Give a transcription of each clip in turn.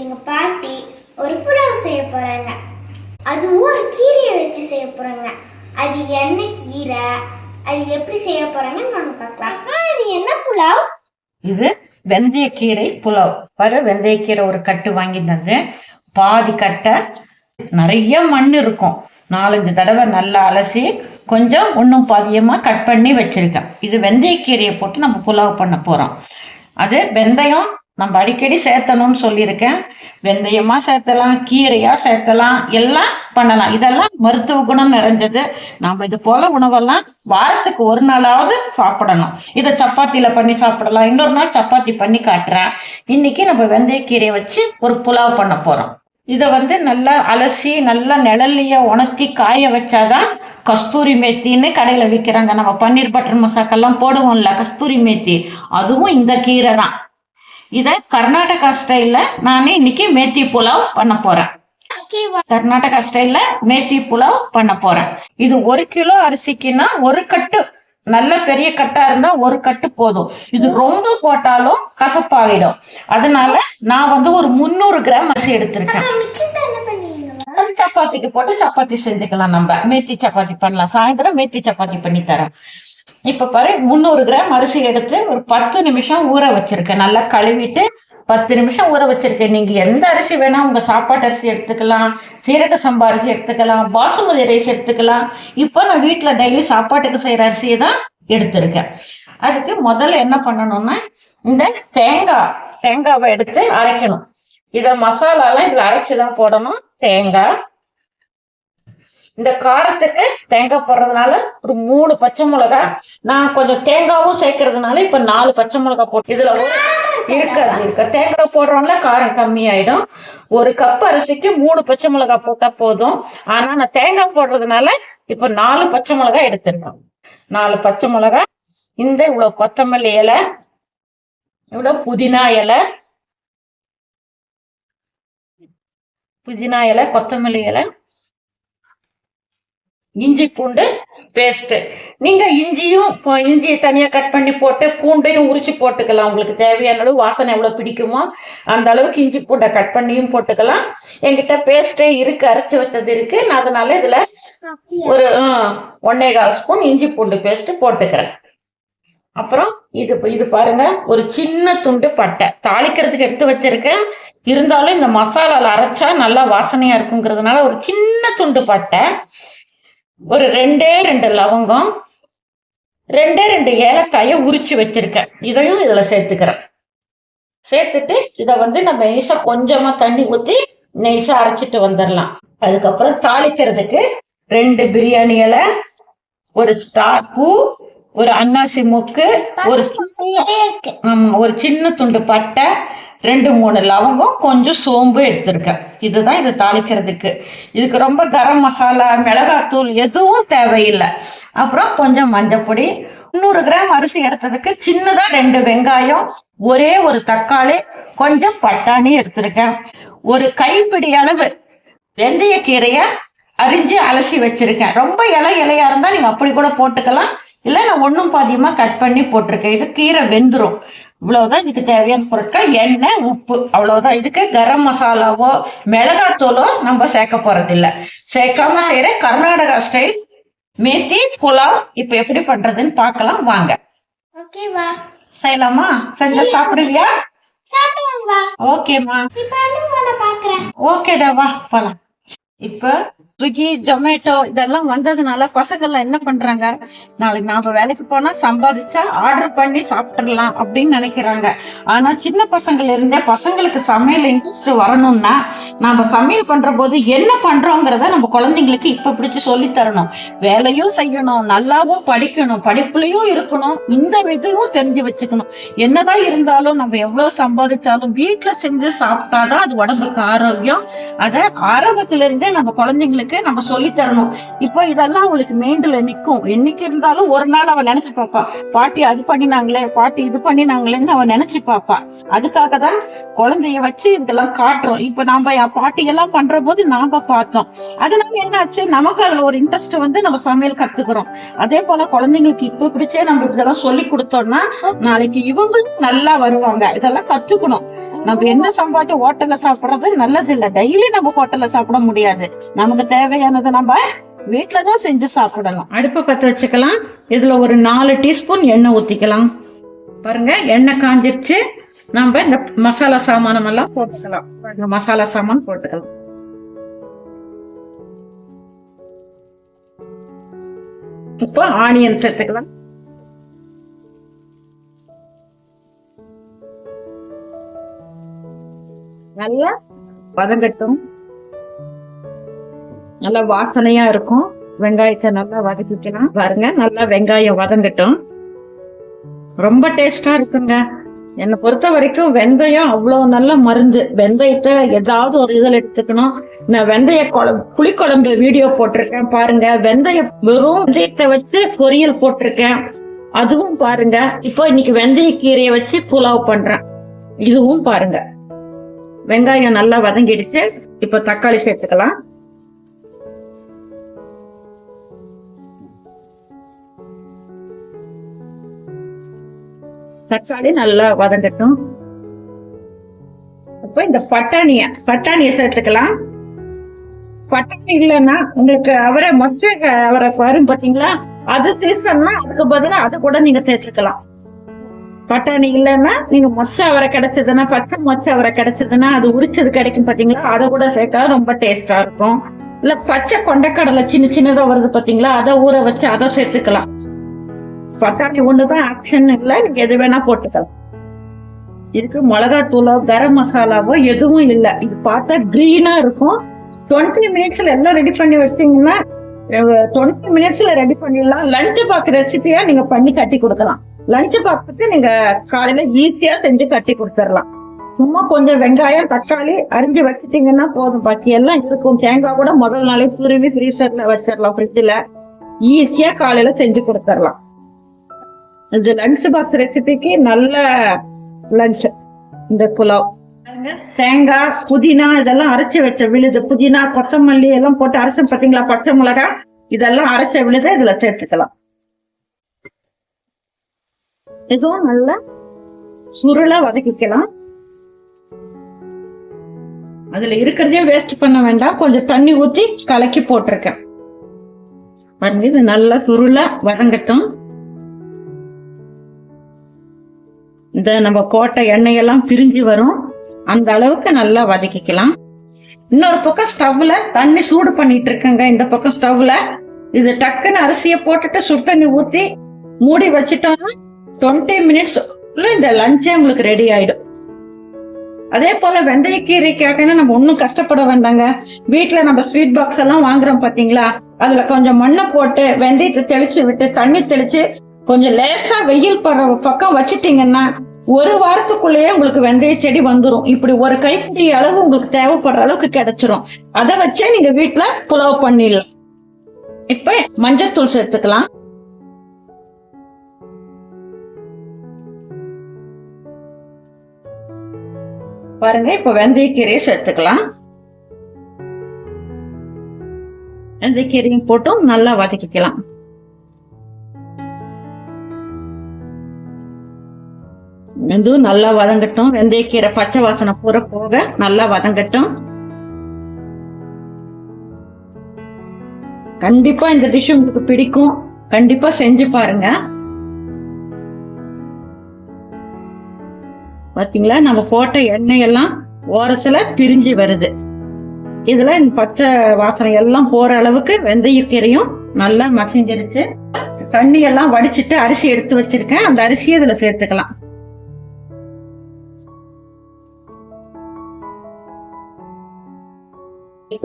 எங்க பாட்டி ஒரு புலாவ் செய்ய போறாங்க. அதுவும் ஒரு கீரையை வச்சு செய்ய போறாங்க. அது என்ன கீரை அது எப்படி செய்ய போறாங்கன்னு நாங்க பார்க்கலாம். இது என்ன புலாவ்? இது வெந்தயக்கீரை புலாவ். பாரு வெந்தயக்கீரை ஒரு கட்டு வாங்கிட்டு வந்தேன் பாதி கட்டை நிறைய மண் இருக்கும். நாலஞ்சு தடவை நல்லா அலசி கொஞ்சம் ஒன்றும் பாதியமாக கட் பண்ணி வச்சிருக்கேன். இது வெந்தயக்கீரையை போட்டு நம்ம புலாவ் பண்ண போகிறோம் அது வெந்தயம் நம்ம அடிக்கடி சேர்த்தணும்னு சொல்லியிருக்கேன். வெந்தயமாக சேர்த்தலாம் கீரையாக சேர்த்தலாம் எல்லாம் பண்ணலாம். இதெல்லாம் மருத்துவ குணம் நிறைஞ்சது. நம்ம இது போல உணவெல்லாம் வாரத்துக்கு ஒரு நாளாவது சாப்பிடணும். இதை சப்பாத்தியில் பண்ணி சாப்பிடலாம். இன்னொரு நாள் சப்பாத்தி பண்ணி காட்டுறேன். இன்னைக்கு நம்ம வெந்தயக்கீரையை வச்சு ஒரு புலாவ் பண்ண போகிறோம் இதை வந்து நல்லா அலசி நல்லா நிழல்லையே உணர்த்தி காய வச்சாதான் கஸ்தூரி மேத்தின்னு கடையில் விற்கிறாங்க நம்ம பன்னீர் பட்டர் மசாக்கெல்லாம் போடுவோம்ல கஸ்தூரி மேத்தி. அதுவும் இந்த கீரை தான். இதை கர்நாடகா ஸ்டைல்ல நானே இன்னைக்கு மேத்தி புலாவ் பண்ண போறேன். கர்நாடகா ஸ்டைல்ல மேத்தி புலாவ் பண்ண போறேன். இது ஒரு கிலோ அரிசிக்குன்னா ஒரு கட்டு நல்ல பெரிய கட்டா இருந்தா ஒரு கட்டு போதும். இது ரொம்ப போட்டாலும் கசப்பாகிடும் அதனால நான் வந்து ஒரு முந்நூறு கிராம் அரிசி எடுத்திருக்கேன். சப்பாத்திக்கு போட்டு சப்பாத்தி செஞ்சுக்கலாம் நம்ம. மேத்தி சப்பாத்தி பண்ணலாம். சாயந்தரம் மேத்தி சப்பாத்தி பண்ணி தரேன். இப்போ பாரு முந்நூறு கிராம் அரிசி எடுத்து ஒரு பத்து நிமிஷம் ஊற வச்சிருக்கேன். நல்லா கழுவிட்டு பத்து நிமிஷம் ஊற வச்சிருக்கேன். நீங்க எந்த அரிசி வேணா உங்க சாப்பாட்டு அரிசி எடுத்துக்கலாம் சீரக சம்பா அரிசி எடுத்துக்கலாம் பாசுமதி ரைஸ் எடுத்துக்கலாம். இப்போ நான் வீட்டில் டெய்லி சாப்பாட்டுக்கு செய்யற அரிசியை தான் எடுத்திருக்கேன். அதுக்கு முதல்ல என்ன பண்ணணும்னா இந்த தேங்காய் தேங்காவை எடுத்து அரைக்கணும். இதை மசாலாலாம் இதில் அரைச்சி தான் போடணும். தேங்காய் இந்த காரத்துக்கு தேங்காய் போடுறதுனால ஒரு மூணு பச்சை மிளகா நான் கொஞ்சம் தேங்காவும் சேர்க்கறதுனால இப்ப நாலு பச்சை மிளகா போட்டு இதுல ஒரு இருக்காது இருக்க. தேங்காய் போடுறோம்ல காரம் கம்மியாயிடும். ஒரு கப் அரிசிக்கு மூணு பச்சை மிளகா போட்டா போதும். ஆனா நான் தேங்காய் போடுறதுனால இப்ப நாலு பச்சை மிளகா எடுத்துடணும். நாலு பச்சை மிளகா இந்த இவ்வளவு கொத்தமல்லி இலை இவ்வளவு புதினா இலை புதினா இலை கொத்தமல்லி இலை இஞ்சி பூண்டு பேஸ்ட் நீங்க இஞ்சியும் இப்போ இஞ்சியை தனியா கட் பண்ணி போட்டு பூண்டையும் உரிச்சு போட்டுக்கலாம். உங்களுக்கு தேவையான அளவு வாசனை எவ்வளவு பிடிக்குமோ அந்த அளவுக்கு இஞ்சி பூண்டை கட் பண்ணியும் போட்டுக்கலாம். என்கிட்ட பேஸ்டே இருக்கு அரைச்சு வச்சது இருக்கு. நான் அதனால இதுல ஒரு ஒன்னே கால் ஸ்பூன் இஞ்சி பூண்டு பேஸ்ட் போட்டுக்கிறேன். அப்புறம் இது இது பாருங்க ஒரு சின்ன துண்டு பட்டை. தாளிக்கிறதுக்கு எடுத்து வச்சிருக்கேன். இருந்தாலும் இந்த மசாலால அரைச்சா நல்லா வாசனையா இருக்குங்கிறதுனால ஒரு சின்ன துண்டு பட்டை. ஒரு ரெண்டே ரெண்டு லவங்கம் ரெண்டே ரெண்டு ஏலக்காயை உரிச்சு வச்சிருக்கேன். இதையும் இதுல சேர்த்துக்கிறேன். சேர்த்துட்டு இதை வந்து நம்ம நெய்ஸா கொஞ்சமா தண்ணி ஊத்தி நெய்ஸா அரைச்சிட்டு வந்துடலாம். அதுக்கப்புறம் தாளிக்கிறதுக்கு ரெண்டு பிரியாணி இலை ஒரு ஸ்டார் பூ ஒரு அன்னாசி முக்கு ஒரு ஒரு சின்ன துண்டு பட்டை ரெண்டு மூணு லவங்கம் கொஞ்சம் சோம்பு எடுத்திருக்கேன். இதுதான் இது தாளிக்கிறதுக்கு. இதுக்கு ரொம்ப கரம் மசாலா மிளகாத்தூள் எதுவும் தேவையில்லை. அப்புறம் கொஞ்சம் மஞ்சப்பொடி முந்நூறு கிராம் அரிசி எடுத்ததுக்கு சின்னதா ரெண்டு வெங்காயம் ஒரே ஒரு தக்காளி கொஞ்சம் பட்டாணி எடுத்திருக்கேன். ஒரு கைப்பிடி அளவு வெந்தயக்கீரைய அரிஞ்சு அலசி வச்சிருக்கேன். ரொம்ப இலை இலையா இருந்தா நீங்க அப்படி கூட போட்டுக்கலாம். இல்ல நான் ஒண்ணும் பாதியமாக கட் பண்ணி போட்டிருக்கேன். இது கீரை வெந்துடும் இவ்வளவுதான் இதுக்கு தேவையான பொருட்கள் எண்ணெய் உப்பு அவ்வளவுதான். இதுக்கு கரம் மசாலாவோ மிளகாத்தூளோ நம்ம சேர்க்க போறது இல்ல சேர்க்காம செய்யற கர்நாடகா ஸ்டைல் மேத்தி புலாவ் இப்ப எப்படி பண்றதுன்னு பார்க்கலாம். வாங்க. செய்யலாமா? செஞ்சு சாப்பிடுவியா? பாக்குறேன் ஓகேடா வா போலாம். இப்ப ஸ்விக்கி ஜொமேட்டோ இதெல்லாம் வந்ததுனால பசங்கள்லாம் என்ன பண்றாங்க? நாளைக்கு நாம வேலைக்கு போனா சம்பாதிச்சா ஆர்டர் பண்ணி சாப்பிட்டுடலாம் அப்படின்னு நினைக்கிறாங்க. ஆனா சின்ன பசங்கள்ல இருந்தே பசங்களுக்கு சமையல் இன்ட்ரெஸ்ட் வரணும்னா நாம சமையல் பண்ற போது என்ன பண்றோங்கிறத நம்ம குழந்தைங்களுக்கு இப்ப பிடிச்சு சொல்லி தரணும். வேலையும் செய்யணும் நல்லாவும் படிக்கணும் படிப்புலயும் இருக்கணும் இந்த விதையும் தெரிஞ்சு வச்சுக்கணும். என்னதான் இருந்தாலும் நம்ம எவ்வளவு சம்பாதிச்சாலும் வீட்டுல செஞ்சு சாப்பிட்டாதான் அது உடம்புக்கு ஆரோக்கியம். அத ஆரம்பத்திலிருந்தே நம்ம குழந்தைங்களுக்கு நம்ம சொல்லி தரணும். இப்போ இதெல்லாம் அவளுக்கு மைண்ட்ல நிக்கும். என்னைக்கு இருந்தாலும் ஒரு நாள் அவ நினைச்சு பாப்பா பாட்டி அது பண்ணினாங்களே பாட்டி இது பண்ணினாங்களேன்னு அவ நினைச்சு பாப்பா அதுக்காக தான் குழந்தைய வச்சு இதெல்லாம் காட்டுறோம். இப்ப நாம என் பாட்டி எல்லாம் பண்ற போது நாங்க பார்த்தோம். அதனால என்னாச்சு நமக்கு அதுல ஒரு இன்ட்ரெஸ்ட் வந்து நம்ம சமையல் கத்துக்கிறோம். அதே போல குழந்தைங்களுக்கு இப்ப பிடிச்சே நம்ம இதெல்லாம் சொல்லி கொடுத்தோம்னா நாளைக்கு இவங்களும் நல்லா வருவாங்க. இதெல்லாம் கத்துக்கணும். நம்ம என்ன சம்பாதிச்சு ஹோட்டல்ல சாப்பிடுறது? நல்லது இல்ல டெய்லி நம்ம ஹோட்டல்ல சாப்பிட முடியாது. நமக்கு தேவையானதை நம்ம வீட்டுலதான் செஞ்சு சாப்பிடலாம். அடுப்பை பத்த வச்சுக்கலாம். இதுல ஒரு நாலு டீஸ்பூன் எண்ணெய் ஊத்திக்கலாம். பாருங்க எண்ணெய் காஞ்சிருச்சு. நம்ம இந்த மசாலா சாமானம் எல்லாம் போட்டுக்கலாம். பாருங்க, மசாலா சாமான் போட்டுக்கலாம். இப்போ ஆனியன் சேர்த்துக்கலாம். நல்லா வதங்கட்டும். நல்லா வாசனையா இருக்கும். வெங்காயத்தை நல்லா வதக்கிக்கலாம் பாருங்க நல்லா வெங்காயம் வதங்கட்டும். ரொம்ப டேஸ்டா இருக்குங்க. என்னை பொறுத்த வரைக்கும் வெந்தயம் அவ்வளவு நல்ல மருந்து. வெந்தயத்தை ஏதாவது ஒரு இதில் எடுத்துக்கணும். நான் வெந்தய குழம்பு புளிக்குழம்பு வீடியோ போட்டிருக்கேன் பாருங்க. வெந்தயம் வெறும் வெந்தயத்தை வச்சு பொரியல் போட்டிருக்கேன். அதுவும் பாருங்க. இப்போ இன்னைக்கு வெந்தய கீரையை வச்சு புலாவ் பண்றேன். இதுவும் பாருங்க. வெங்காயம் நல்லா வதங்கிடுச்சு. இப்போ தக்காளி சேர்த்துக்கலாம். தக்காளி நல்லா வதங்கட்டும். இப்போ இந்த பட்டாணிய பட்டாணியை சேர்த்துக்கலாம். பட்டாணி இல்லைன்னா உங்களுக்கு அவரை மொச்சை அவரை வரும் பாத்தீங்களா அது சீசன்னா அதுக்கு பதிலா அது கூட நீங்க சேர்த்துக்கலாம். பட்டாணி இல்லைன்னா நீங்க மொச்சை அவரை கிடைச்சதுன்னா பச்சை மொச்சை அவரை கிடைச்சதுன்னா அது உரிச்சது கிடைக்கும் பாத்தீங்களா? அதை கூட சேர்த்தா ரொம்ப டேஸ்டா இருக்கும். இல்ல பச்சை கொண்டக்கடலை சின்ன சின்னதா வருது பாத்தீங்களா? அதை ஊற வச்சு அதை சேர்த்துக்கலாம். பட்டாணி ஒண்ணுதான் ஆக்ஷன் இல்ல. நீங்க எது வேணா போட்டுக்கலாம். இதுக்கு மிளகாத்தூளோ கரம் மசாலாவோ எதுவும் இல்லை. இது பார்த்தா கிரீனா இருக்கும். டுவெண்ட்டி மினிட்ஸ்ல எல்லாம் ரெடி பண்ணி வச்சிங்கன்னா டுவெண்ட்டி மினிட்ஸ்ல ரெடி பண்ணிடலாம். லஞ்ச் பாக்ஸ் ரெசிபியா நீங்க பண்ணி கட்டி கொடுக்கலாம். லஞ்ச் பாக்ஸுக்கு நீங்க காலையில ஈஸியா செஞ்சு கட்டி கொடுத்துடலாம். சும்மா கொஞ்சம் வெங்காயம் தக்காளி அரிஞ்சு வச்சுட்டீங்கன்னா போதும். பாக்கி எல்லாம் இருக்கும். தேங்காய் கூட முதல் நாளே சுருவி ஃப்ரீசர்ல வச்சிடலாம் ஃப்ரிட்ஜில் ஈஸியா காலையில செஞ்சு கொடுத்துடலாம். இது லஞ்ச் பாக்ஸ் ரெசிபிக்கு நல்ல லஞ்ச் இந்த புலாவ். தேங்காய் புதினா இதெல்லாம் அரைச்சு வச்ச விழுது. புதினா கொத்தமல்லி எல்லாம் போட்டு அரைச்ச பாத்தீங்களா? பச்சை மிளகா. இதெல்லாம் அரைச்ச விழுத இதுல சேர்த்துக்கலாம். இதுவும் நல்லா சுருளா வதக்கிக்கலாம். அதுல இருக்கிறதே வேஸ்ட் பண்ண வேண்டாம். கொஞ்சம் தண்ணி ஊத்தி கலக்கி போட்டிருக்கேன். பாருங்க இது நல்லா சுருளா வதங்கட்டும். இந்த நம்ம போட்ட எண்ணெயெல்லாம் பிரிஞ்சு வரும். அந்த அளவுக்கு நல்லா வதக்கிக்கலாம். இன்னொரு பக்கம் ஸ்டவ்ல தண்ணி சூடு பண்ணிட்டு இருக்கேங்க இந்த பக்கம் ஸ்டவ்ல இது டக்குன்னு அரிசியை போட்டுட்டு சுடு தண்ணி ஊத்தி மூடி வச்சுட்டோம்னா டுவெண்ட்டி மினிட்ஸ் இந்த லஞ்சே உங்களுக்கு ரெடி ஆயிடும். அதே போல வெந்தயக்கீரைக்காகனா நம்ம ஒன்றும் கஷ்டப்பட வேண்டாங்க. வீட்டில் நம்ம ஸ்வீட் பாக்ஸ் எல்லாம் வாங்குறோம் பாத்தீங்களா? அதுல கொஞ்சம் மண்ணை போட்டு வெந்தயத்தை தெளிச்சு விட்டு தண்ணி தெளிச்சு கொஞ்சம் லேசா வெயில் படுற பக்கம் வச்சிட்டீங்கன்னா ஒரு வாரத்துக்குள்ளேயே உங்களுக்கு வெந்தய செடி வந்துரும். இப்படி ஒரு கைப்பிடி அளவு உங்களுக்கு தேவைப்படுற அளவுக்கு கிடைச்சிரும். அதை வச்சே நீங்க வீட்டுல புலவு பண்ணிடலாம். இப்ப மஞ்சள் தூள் சேர்த்துக்கலாம். பாருங்க இப்ப வெந்தயக்கீரையை சேர்த்துக்கலாம். வெந்தயக்கீரையும் போட்டும் நல்லா வதக்கிக்கலாம். இதுவும் நல்லா வதங்கட்டும். வெந்தயக்கீரை பச்சை வாசனை பூரா போக நல்லா வதங்கட்டும். கண்டிப்பா இந்த டிஷ் உங்களுக்கு பிடிக்கும். கண்டிப்பா செஞ்சு பாருங்க. பாத்தீங்களா? நம்ம போட்ட எண்ணெய் எல்லாம் ஓரத்துல பிரிஞ்சு வருது. இதுல இந்த பச்சை வாசனை எல்லாம் போற அளவுக்கு வெந்தயக்கீரையும் நல்லா மசிஞ்சிருச்சு. தண்ணி எல்லாம் வடிச்சிட்டு அரிசி எடுத்து வச்சிருக்கேன். அந்த அரிசியை இதுல சேர்த்துக்கலாம்.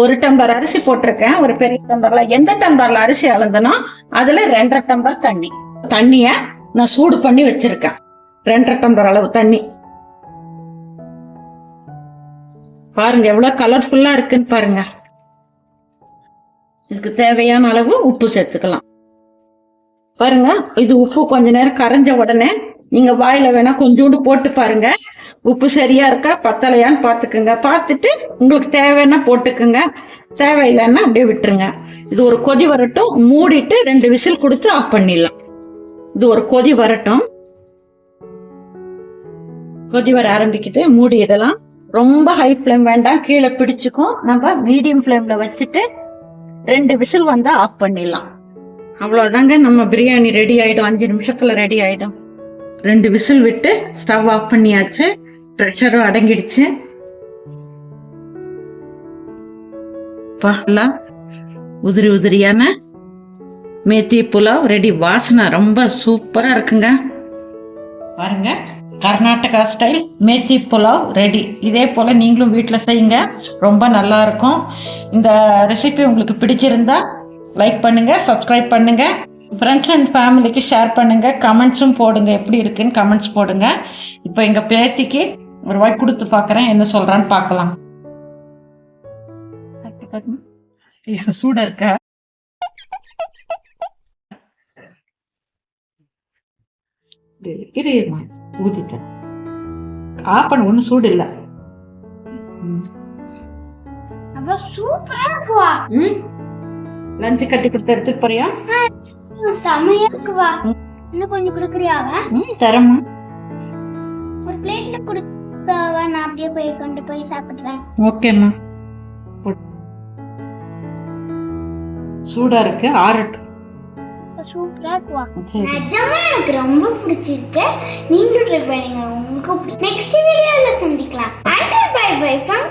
ஒரு டம்ளர் அரிசி போட்டிருக்கேன். ஒரு பெரிய டம்ளர்ல எந்த டம்ளர்ல அரிசி அளந்தனோ அதுல ரெண்டரை டம்ளர் தண்ணி. தண்ணிய நான் சூடு பண்ணி வச்சிருக்கேன். ரெண்டரை டம்ளர் அளவு தண்ணி. பாருங்க எவ்வளவு கலர்ஃபுல்லா இருக்குன்னு பாருங்க. இதுக்கு தேவையான அளவு உப்பு சேர்த்துக்கலாம். பாருங்க இது உப்பு கொஞ்ச நேரம் கரைஞ்ச உடனே நீங்க வாயில வேணா கொஞ்சோண்டு போட்டு பாருங்க. உப்பு சரியா இருக்கா பத்தலையான்னு பார்த்துக்குங்க பார்த்துட்டு உங்களுக்கு தேவைன்னா போட்டுக்குங்க. தேவையில்லைன்னா அப்படியே விட்டுருங்க. இது ஒரு கொதி வரட்டும். மூடிட்டு ரெண்டு விசில் கொடுத்து ஆஃப் பண்ணிடலாம். இது ஒரு கொதி வரட்டும். கொதி வர ஆரம்பிக்குது. மூடிடலாம். ரொம்ப ஹை ஃப்ளேம் வேண்டாம். கீழே பிடிச்சுக்கும். நம்ம மீடியம் ஃப்ளேம்ல வச்சுட்டு ரெண்டு விசில் வந்தா ஆஃப் பண்ணிடலாம். அவ்வளோதாங்க நம்ம பிரியாணி ரெடி ஆயிடும். அஞ்சு நிமிஷத்துல ரெடி ஆயிடும். ரெண்டு விசில் விட்டு ஸ்டவ் ஆஃப் பண்ணியாச்சு. ப்ரெஷரும் அடங்கிடுச்சு. பார்க்கலாம் உதிரி உதிரியான மேத்தி புலாவ் ரெடி. வாசனை ரொம்ப சூப்பராக இருக்குங்க. பாருங்க கர்நாடகா ஸ்டைல் மேத்தி புலாவ் ரெடி. இதே போல் நீங்களும் வீட்டில் செய்யுங்க. ரொம்ப நல்லா இருக்கும். இந்த ரெசிபி உங்களுக்கு பிடிச்சிருந்தா லைக் பண்ணுங்கள் சப்ஸ்கிரைப் பண்ணுங்கள் ஃப்ரெண்ட்ஸ் அண்ட் ஃபேமிலிக்கு ஷேர் பண்ணுங்க. கமெண்ட்ஸும் போடுங்க. எப்படி இருக்குன்னு கமெண்ட்ஸ் போடுங்க. இப்போ எங்கள் பேத்திக்கு ஒரு வாய் கொடுத்து பார்க்குறேன். என்ன சொல்கிறான்னு பார்க்கலாம். சூட இருக்கா? இரு ஆஃப் பண்ண ஒன்றும் சூடு இல்லை. சூப்பரா இருக்குவா? லஞ்சு கட்டி கொடுத்து எடுத்துட்டு போறியா? செமையா இருக்குவா. இன்னும் கொஞ்சம் கொடுக்குறியாவா? ம் தரமா ஒரு பிளேட்ல கொடுத்தாவா? நான் அப்படியே போய் கொண்டு போய் சாப்பிடுறேன் ஓகேம்மா. சூடா இருக்கு ஆறட்டும். சூப்பரா இருக்குவா. நிஜமா எனக்கு ரொம்ப பிடிச்சிருக்கு. நீங்களும் ட்ரை பண்ணுங்க உங்களுக்கு நெக்ஸ்ட் வீடியோல சந்திக்கலாம். By by from